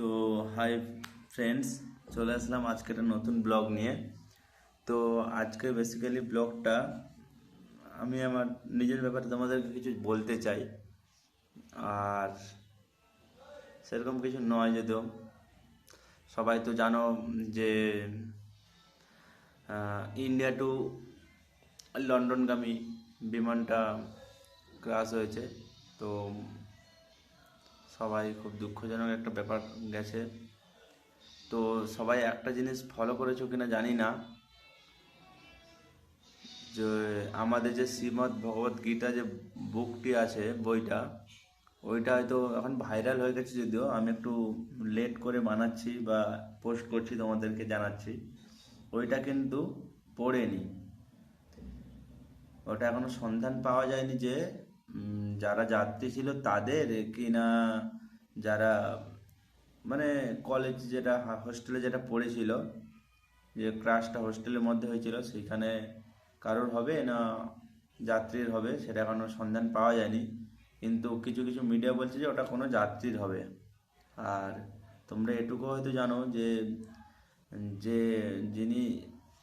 তো hi friends চলে আসলাম আজকে একটা নতুন ব্লগ নিয়ে। তো আজকে বেসিক্যালি ব্লগটা আমি আমার নিজের ব্যাপারে তোমাদেরকে কিছু বলতে চাই। আর সেরকম কিছু নয় যদিও। সবাই তো জানো যে ইন্ডিয়া টু লন্ডনগামী বিমানটা ক্রাশ হয়েছে। তো সবাই খুব দুঃখজনক একটা ব্যাপার গেছে। তো সবাই একটা জিনিস ফলো করেছ কিনা জানি না। যে আমাদের যে শ্রীমদ্ ভগবত গীতা যে বুকটি আছে, বইটা, ওইটা হয়তো এখন ভাইরাল হয়ে গেছে যদিও, আমি একটু লেট করে বানাচ্ছি বা পোস্ট করছি তোমাদেরকে জানাচ্ছি। ওইটা কিন্তু পড়েনি। ওটা এখনও সন্ধান পাওয়া যায়নি যে যারা যাত্রী ছিল তাদের কি না যারা মানে কলেজ যেটা হোস্টেলে যেটা পড়েছিল, যে ক্রাশটা হোস্টেলের মধ্যে হয়েছিল, সেখানে কারোর হবে না যাত্রীর হবে, সেটা এখনও সন্ধান পাওয়া যায়নি। কিন্তু কিছু কিছু মিডিয়া বলছে যে ওটা কোনো যাত্রীর হবে। আর তোমরা এটুকু হয়তো জানো যে যে যিনি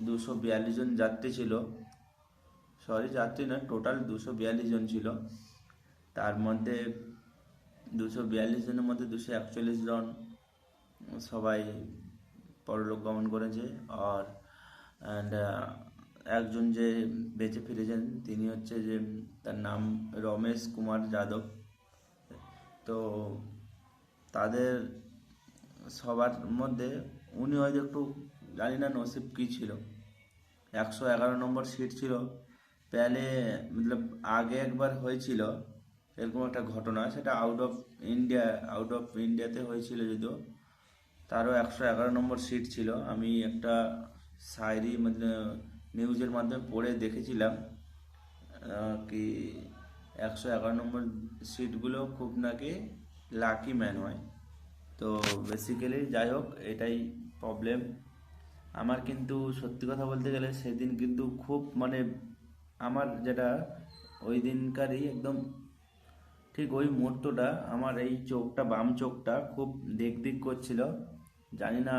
দুশো বিয়াল্লিশ জন যাত্রী ছিল সরি যাত্রী না টোটাল দুশো বিয়াল্লিশ জন ছিল। তার মধ্যে দুশো বিয়াল্লিশ জনের মধ্যে দুশো একচল্লিশ জন সবাই পরলোক গমন করেছে আর অ্যান্ড একজন যে বেঁচে ফিরেছেন তিনি হচ্ছে যে তার নাম রমেশ কুমার যাদব। তো তাদের সবার মধ্যে উনি হয়তো একটু জানি না নসিব কী ছিল। একশো এগারো নম্বর সিট ছিল। পেলে মতলব আগে একবার হয়েছিল, এরকম একটা ঘটনা, সেটা out of India out of ইন্ডিয়াতে হয়েছিল যদিও। তারও একশো এগারো নম্বর সিট ছিল। আমি একটা মানে নিউজের মাধ্যমে পড়ে দেখেছিলাম কি একশো এগারো নম্বর সিটগুলো খুব নাকি লাকি ম্যান হয়। তো বেসিক্যালি যাই হোক, এটাই প্রবলেম আমার কিন্তু সত্যি কথা বলতে গেলে সেদিন কিন্তু খুব মানে আমার যেটা ওই দিনকারই একদম ঠিক ওই মুহূর্তটা, আমার এই চোখটা, বাম চোখটা খুব দিক দিক করছিল। জানি না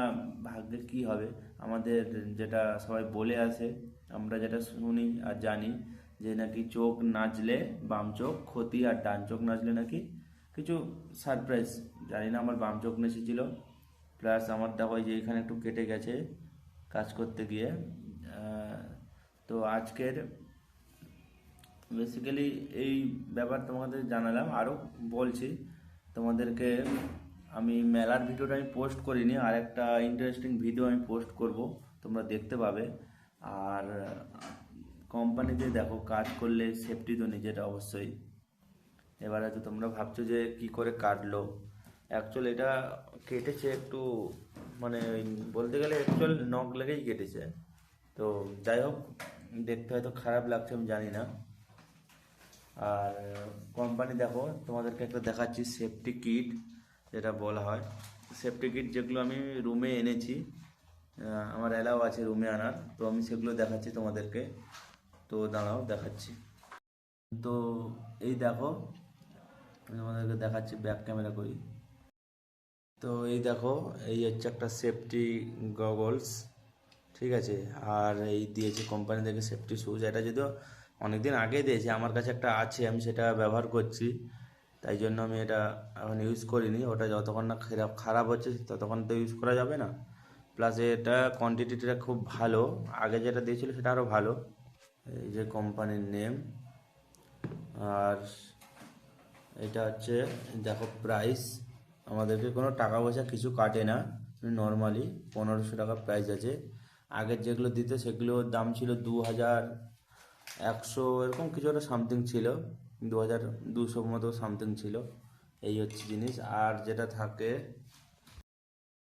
ভাগ্যে কি হবে। আমাদের যেটা সবাই বলে আসে, আমরা যেটা শুনি আর জানি যে নাকি চোখ নাচলে বাম চোখ ক্ষতি আর ডান চোখ নাচলে নাকি কিছু সারপ্রাইজ জানি না আমার বাম চোখ নেচেছিল। প্লাস আমার দেখো যে এখানে একটু কেটে গেছে কাজ করতে গিয়ে। তো আজকের বেসিক্যালি এই ব্যাপার তোমাদের জানালাম। আরও বলছি, তোমাদেরকে আমি মেলার ভিডিওটা আমি পোস্ট করিনি আর একটা ইন্টারেস্টিং ভিডিও আমি পোস্ট করব, তোমরা দেখতে পাবে। আর কোম্পানিতে দেখো, কাজ করলে সেফটি তো নিজেটা অবশ্যই। এবার হয়তো তোমরা ভাবছ যে কি করে কাটলো। অ্যাকচুয়াল এটা কেটেছে একটু মানে বলতে গেলে অ্যাকচুয়াল নখ লেগেই কেটেছে। তো যাই হোক, দেখতে হয়তো খারাপ লাগছে, আমি জানি না। আর কোম্পানি দেখো, তোমাদেরকে একটা দেখাচ্ছি সেফটি কিট যেটা বলা হয়। সেফটি কিট যেগুলো আমি রুমে এনেছি আমার অ্যালাও আছে রুমে আনার। তো আমি সেগুলো দেখাচ্ছি তোমাদেরকে। তো দাঁড়াও, দেখাচ্ছি। তো এই দেখো, আমি তোমাদেরকে দেখাচ্ছি ব্যাক ক্যামেরা করি। তো এই দেখো, এই হচ্ছে একটা সেফটি গগলস ঠিক আছে? আর এই দিয়েছে কোম্পানি থেকে সেফটি শুজ এটা যদিও অনেকদিন আগে দিয়েছে, আমার কাছে একটা আছে, আমি সেটা ব্যবহার করছি। তাই জন্য আমি এটা এখন ইউজ করিনি, ওটা যতক্ষণ না খারাপ খারাপ হচ্ছে ততক্ষণ তো ইউজ করা যাবে না। প্লাস এটা কোয়ান্টিটিটা খুব ভালো, আগে যেটা দিয়েছিল সেটা আরও ভালো। এই যে কোম্পানির নেম আর এটা হচ্ছে, দেখো প্রাইস আমাদেরকে কোনো টাকা পয়সা কিছু কাটে না নর্মালি পনেরোশো টাকা প্রাইস আছে। আগের যেগুলো দিত সেগুলোর দাম ছিল দু হাজার একশো এরকম কিছু একটা সামথিং ছিল দু হাজার দুশো মতো সামথিং ছিল, এই হচ্ছে জিনিস। আর যেটা থাকে,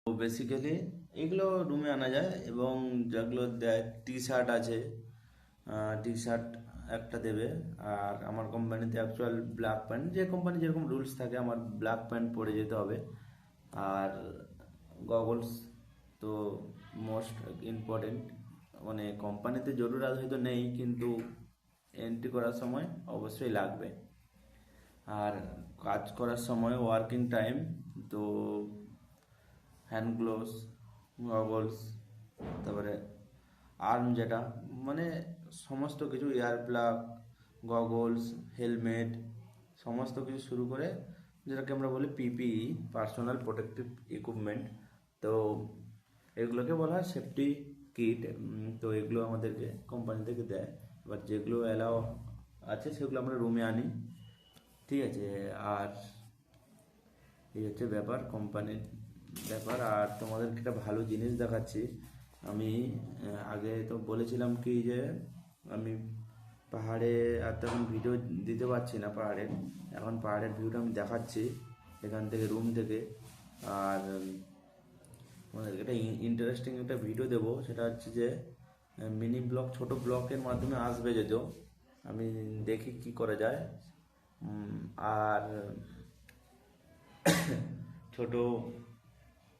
তো বেসিক্যালি এগুলো রুমে আনা যায় এবং যেগুলো দেয় টি শার্ট আছে টি শার্ট একটা দেবে। আর আমার কোম্পানিতে অ্যাকচুয়াল ব্ল্যাক প্যান্ট যে কোম্পানি যেরকম রুলস থাকে, আমার ব্ল্যাক প্যান্ট পরে যেতে হবে। আর গগলস তো মোস্ট ইম্পর্টেন্ট মানে কোম্পানিতে জরুরাত হয়তো নেই, কিন্তু এন্ট্রি করার সময় অবশ্যই লাগবে। আর কাজ করার সময় ওয়ার্কিং টাইম তো হ্যান্ড গ্লোভস গগলস তারপরে আর্ম যেটা মানে সমস্ত কিছু এয়ার প্লাগ গগলস হেলমেট সমস্ত কিছু শুরু করে যেটাকে আমরা বলি পিপিই পার্সোনাল প্রোটেক্টিভ ইকুইপমেন্ট তো এগুলোকে বলা হয় সেফটি কিট তো এগুলো আমাদেরকে কোম্পানি থেকে দেয়। এবার যেগুলো অ্যালাও আছে, সেগুলো আমরা রুমে আনি। ঠিক আছে? আর এই হচ্ছে ব্যাপার কোম্পানির ব্যাপার। আর তোমাদেরকে একটা ভালো জিনিস দেখাচ্ছি। আমি আগে তো বলেছিলাম কি যে, আমি পাহাড়ে আর তখন ভিডিও দিতে পারছি না পাহাড়ের এখন পাহাড়ের ভিউটা আমি দেখাচ্ছি, এখান থেকে রুম থেকে। আর উম, তোমাদেরকে একটা ইন্টারেস্টিং একটা ভিডিও দেবো। সেটা হচ্ছে যে মিনি ব্লগ ছোট ব্লকের মাধ্যমে আসবে যদিও। আমি দেখি কি করা যায়। আর ছোট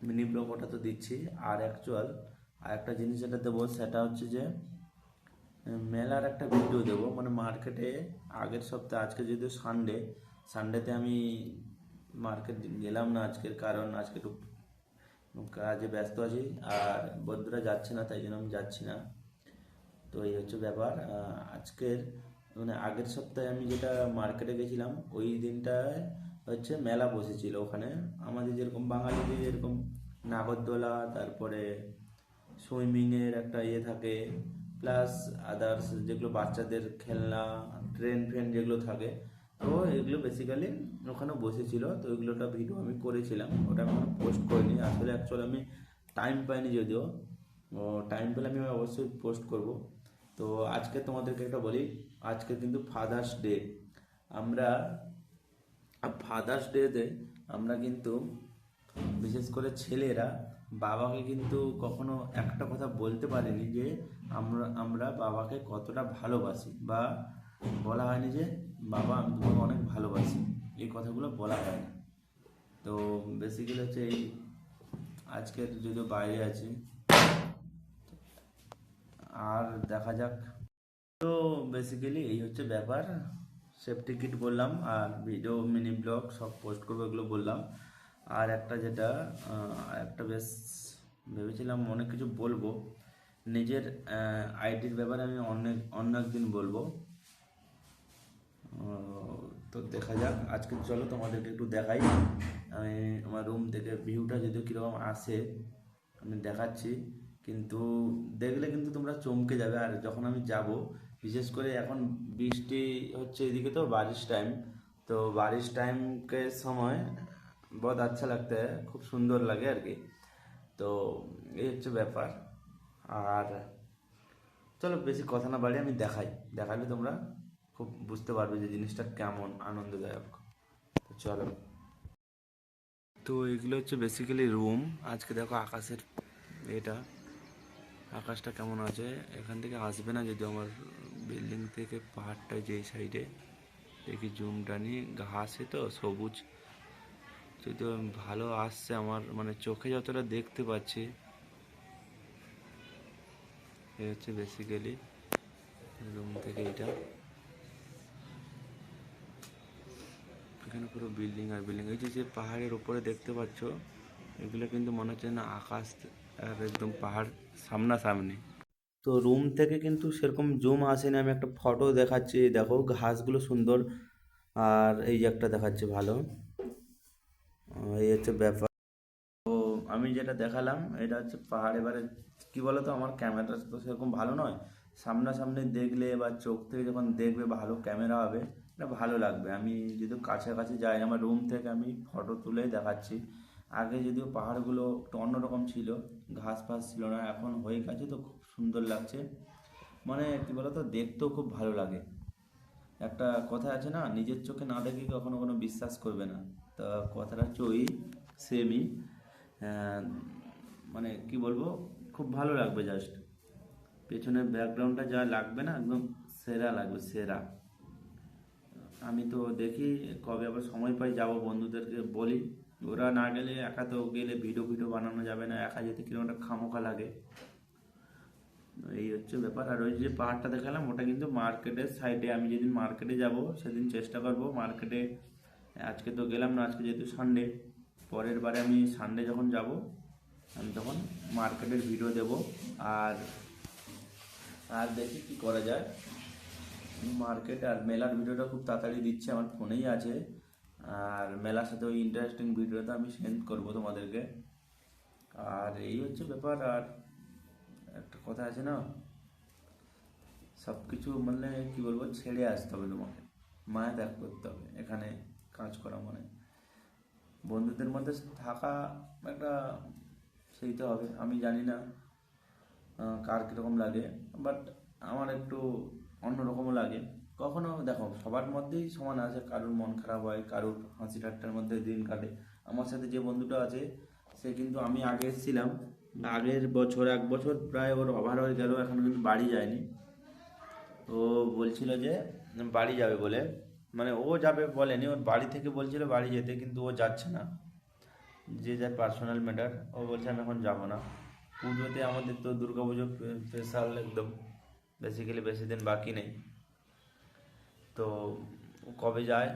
মিনি ব্লগ ওটা তো দিচ্ছি আর অ্যাকচুয়াল আর একটা জিনিস যেটা দেবো সেটা হচ্ছে যে মেলার একটা ভিডিও দেবো। মানে মার্কেটে আগের সপ্তাহে আজকে যেহেতু সানডে সানডেতে আমি মার্কেট গেলাম না আজকের কারণ আজকে একটু কাজে ব্যস্ত আছি, আর বন্ধুরা যাচ্ছে না, তাই জন্য আমি যাচ্ছি না। তো এই হচ্ছে ব্যাপার। আজকের মানে আগের সপ্তাহে আমি যেটা মার্কেটে গেছিলাম, ওই দিনটায় হচ্ছে মেলা বসেছিল ওখানে। আমাদের যেরকম বাঙালিদের যেরকম নাগরদোলা, তারপরে সুইমিংয়ের একটা ইয়ে থাকে প্লাস আদার্স যেগুলো বাচ্চাদের খেলনা ট্রেন ফ্রেন যেগুলো থাকে তো এগুলো বেসিক্যালি ওখানে বসেছিল। তো ওইগুলোটা ভিডিও আমি করেছিলাম। ওটা আমি পোস্ট করিনি। আসলে অ্যাকচুয়ালি আমি টাইম পাইনি যদিও। ও টাইম পেলে আমি অবশ্যই পোস্ট করব। তো আজকে তোমাদেরকে একটা বলি, আজকে কিন্তু ফাদার্স ডে আমরা ফাদার্স ডেতে আমরা কিন্তু বিশেষ করে ছেলেরা বাবাকে কিন্তু কখনো একটা কথা বলতে পারিনি যে আমরা আমরা বাবাকে কতটা ভালোবাসি বা বলা হয়নি যে বাবা আমি তোমাকে অনেক ভালোবাসি। এই কথাগুলো বলা হয় না। তো বেসিক্যালি হচ্ছে এই আজকের যদিও বাইরে আছি, আর দেখা যাক। তো বেসিক্যালি এই হচ্ছে ব্যাপার। সেফটি কিট বললাম, আর ভিডিও মিনি ব্লগ সব পোস্ট করব এগুলো বললাম। আর একটা যেটা একটা বেশ ভেবেছিলাম অনেক কিছু বলব। নিজের আইডির ব্যাপারে আমি অনেক, অন্য একদিন বলব। তো দেখা যাক। আজকে চলো তোমাদেরকে একটু দেখাই। আমি আমার রুম থেকে ভিউটা যদিও কীরকম আসে আমি দেখাচ্ছি। কিন্তু দেখলে কিন্তু তোমরা চমকে যাবে। আর যখন আমি যাব, বিশেষ করে এখন বৃষ্টি হচ্ছে এদিকে তো, বারিশ টাইম তো বারিশ টাইমকে সময় বহুত আচ্ছা লাগতে খুব সুন্দর লাগে আর কি। তো এই হচ্ছে ব্যাপার। আর চলো বেশি কথা না বাড়ি আমি দেখাই। দেখালে তোমরা খুব বুঝতে পারবে যে জিনিসটা কেমন আনন্দদায়ক। তো চলো। তো এগুলো হচ্ছে বেসিক্যালি রুম আজকে দেখো আকাশের এটা। আকাশটা কেমন আছে? এখান থেকে আসবে না যদি আমার বিল্ডিং থেকে পাহাড়টা যে সাইডে দেখি জুমটা নিয়ে ঘাসে তো, সবুজ। যদিও ভালো আসছে আমার মানে চোখে যতটা দেখতে পাচ্ছি। এই হচ্ছে বেসিক্যালি রুম থেকে এটা। এখানে পুরো বিল্ডিং আর বিল্ডিং এই যে পাহাড়ের উপরে দেখতে পাচ্ছ, এগুলো কিন্তু মনে হচ্ছে না আকাশ আর একদম পাহাড় সামনাসামনি। তো রুম থেকে কিন্তু সেরকম জুম আসেনি। আমি একটা ফটো দেখাচ্ছি। দেখো, ঘাসগুলো সুন্দর। আর এই যে একটা দেখাচ্ছে ভালো। এই হচ্ছে ব্যাপার। তো আমি যেটা দেখালাম, এটা হচ্ছে পাহাড়। এবারে কি বলতো, আমার ক্যামেরাটা তো সেরকম ভালো নয়। সামনাসামনি দেখলে বা চোখ থেকে যখন দেখবে, ভালো ক্যামেরা হবে। এটা ভালো লাগবে। আমি যদি কাছাকাছি যাই, আমার রুম থেকে আমি ফটো তুলে দেখাচ্ছি। আগে যদিও পাহাড়গুলো একটু অন্যরকম ছিল, ঘাস ফাস ছিল না, এখন হয়ে গেছে তো খুব সুন্দর লাগছে। মানে কি বলতো, দেখতেও খুব ভালো লাগে। একটা কথা আছে না, নিজের চোখে না দেখে কখনো কোনো বিশ্বাস করবে না। তা কথাটা চই সেমই মানে কি বলব, খুব ভালো লাগবে জাস্ট পেছনের ব্যাকগ্রাউন্ডটা যা লাগবে না, একদম সেরা লাগবে, সেরা। আমি তো দেখি কবে আবার সময় পাই, যাব বন্ধুদেরকে বলি। ওরা না গেলে একা তো গেলে ভিডিও ভিডিও বানানো যাবে না, একা যেতে কীরকম খামোখা লাগে। এই হচ্ছে ব্যাপার। আর ওই যে পাহাড়টা দেখালাম, ওটা কিন্তু মার্কেটের সাইডে আমি যেদিন মার্কেটে যাব, সেদিন চেষ্টা করব মার্কেটে। আজকে তো গেলাম না, আজকে যেহেতু সানডে পরের বারে আমি সানডে যখন যাব, আমি তখন মার্কেটের ভিডিও দেব। আর আর দেখি কি করা যায়। মার্কেট আর মেলার ভিডিওটা খুব তাড়াতাড়ি দিচ্ছে, আমার ফোনেই আছে। আর মেলার সাথে ওই ইন্টারেস্টিং ভিডিওটা আমি সেন্ড করব তোমাদেরকে। আর এই হচ্ছে ব্যাপার, আর একটা কথা আছে না? সব কিছু মানে কি বলব, ছেড়ে আসতে হবে তোমাকে। মায়া ত্যাগ করতে হবে, এখানে কাজ করা মানে। বন্ধুদের মধ্যে থাকা একটা সেই তো হবে, আমি জানি না কার কীরকম লাগে। বাট আমার একটু অন্যরকমও লাগে। কখনো দেখো, সবার মধ্যেই সমান আছে, কারোর মন খারাপ হয়, কারোর হাসি ঠাট্টার মধ্যে দিন কাটে। আমার সাথে যে বন্ধুটা আছে, সে কিন্তু আমি আগে এসেছিলাম, আগের বছর, এক বছর প্রায় ওর ওভার হয়ে গেল, এখনও কিন্তু বাড়ি যায়নি। ও বলছিল যে, বাড়ি যাবে বলে। মানে ও যাবে বলেনি, ওর বাড়ি থেকে বলছিল বাড়ি যেতে, কিন্তু ও যাচ্ছে না। যে যার পার্সোনাল ম্যাটার ও বলছে, আমি এখন যাব না। পুজোতে আমাদের তো দুর্গা পুজো স্পেশাল একদম। বেসিক্যালি বেশি দিন বাকি নেই। তো কবে যায়?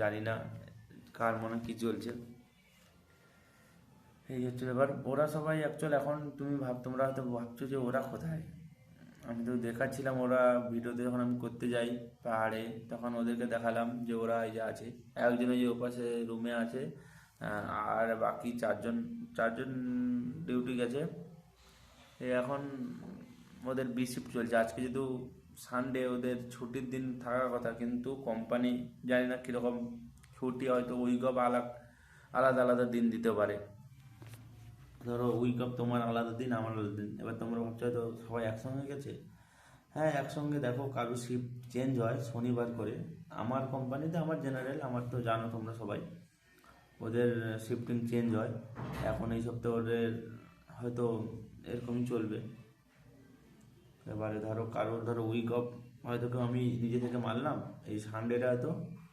জানি না, কার মনে কি চলছে। এই হচ্ছে ব্যাপার। ওরা সবাই অ্যাকচুয়াল এখন তুমি ভাব, তোমরা হয়তো ভাবছ যে ওরা কোথায়? আমি তো দেখাচ্ছিলাম, ওরা ভিডিওতে যখন আমি করতে যাই পাহাড়ে, তখন ওদেরকে দেখালাম যে ওরা এই যে আছে। একজন ওই যে ওপাশে রুমে আছে আর বাকি চারজন চারজন ডিউটি গেছে। এখন ওদের বি শিফট চলছে। আজকে যেহেতু সানডে ওদের ছুটির দিন থাকার কথা, কিন্তু কোম্পানি জানি না কীরকম ছুটি হয়তো উইক অফ আলাদা আলাদা আলাদা দিন দিতে পারে। ধরো উইক অফ তোমার আলাদা দিন, আমার আলাদা দিন। এবার তোমরা ভাবছ হয়তো সবাই একসঙ্গে গেছে? হ্যাঁ একসঙ্গে দেখো কারও শিফট চেঞ্জ হয় শনিবার করে। আমার কোম্পানিতে আমার জেনারেল আমার তো জানো তোমরা সবাই, ওদের শিফটিং চেঞ্জ হয়। এখন এই সপ্তাহে ওদের হয়তো এরকমই চলবে। এবারে ধরো কারোর ধরো উইক অফ হয়তো কেউ আমি নিজে থেকে মারলাম, এই সানডেটা হয়তো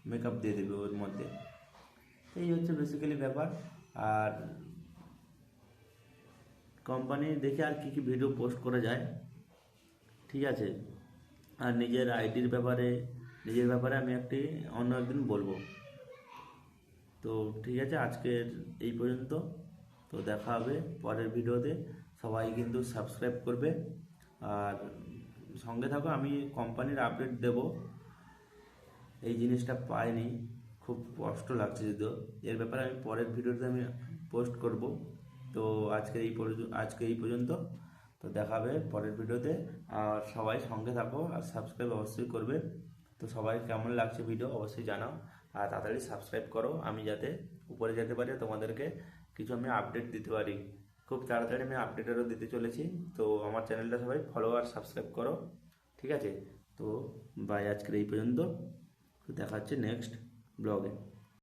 মেকআপ দিয়ে দেবে ওর মধ্যে। এই হচ্ছে বেসিক্যালি ব্যাপার। আর কোম্পানি দেখে আর কী কী ভিডিও পোস্ট করা যায়, ঠিক আছে? আর নিজের আইডির ব্যাপারে, নিজের ব্যাপারে আমি একটি অন্য একদিন বলব। তো ঠিক আছে, আজকের এই পর্যন্ত। তো দেখা হবে পরের ভিডিওতে সবাই কিন্তু সাবস্ক্রাইব করবে। আর সঙ্গে থাকো, আমি কোম্পানির আপডেট দেব। এই জিনিসটা পাইনি, খুব কষ্ট লাগছে যদিও। এর ব্যাপারে আমি পরের ভিডিওতে আমি পোস্ট করব। তো আজকে এই আজকে এই পর্যন্ত। তো দেখাবে পরের ভিডিওতে। আর সবাই সঙ্গে থাকো আর সাবস্ক্রাইব অবশ্যই করবে। তো সবাই কেমন লাগছে ভিডিও অবশ্যই জানাও। আর তাড়াতাড়ি সাবস্ক্রাইব করো। আমি যাতে, উপরে যেতে পারি, তোমাদেরকে কিছু আমি আপডেট দিতে পারি। খুব তাড়াতাড়ি আমি আপডেটেরও দিতে চলেছি। তো আমার চ্যানেলটা সবাই ফলো আর সাবস্ক্রাইব করো, ঠিক আছে? তো বাই আজকের এই পর্যন্ত। দেখা হচ্ছে নেক্সট ব্লগে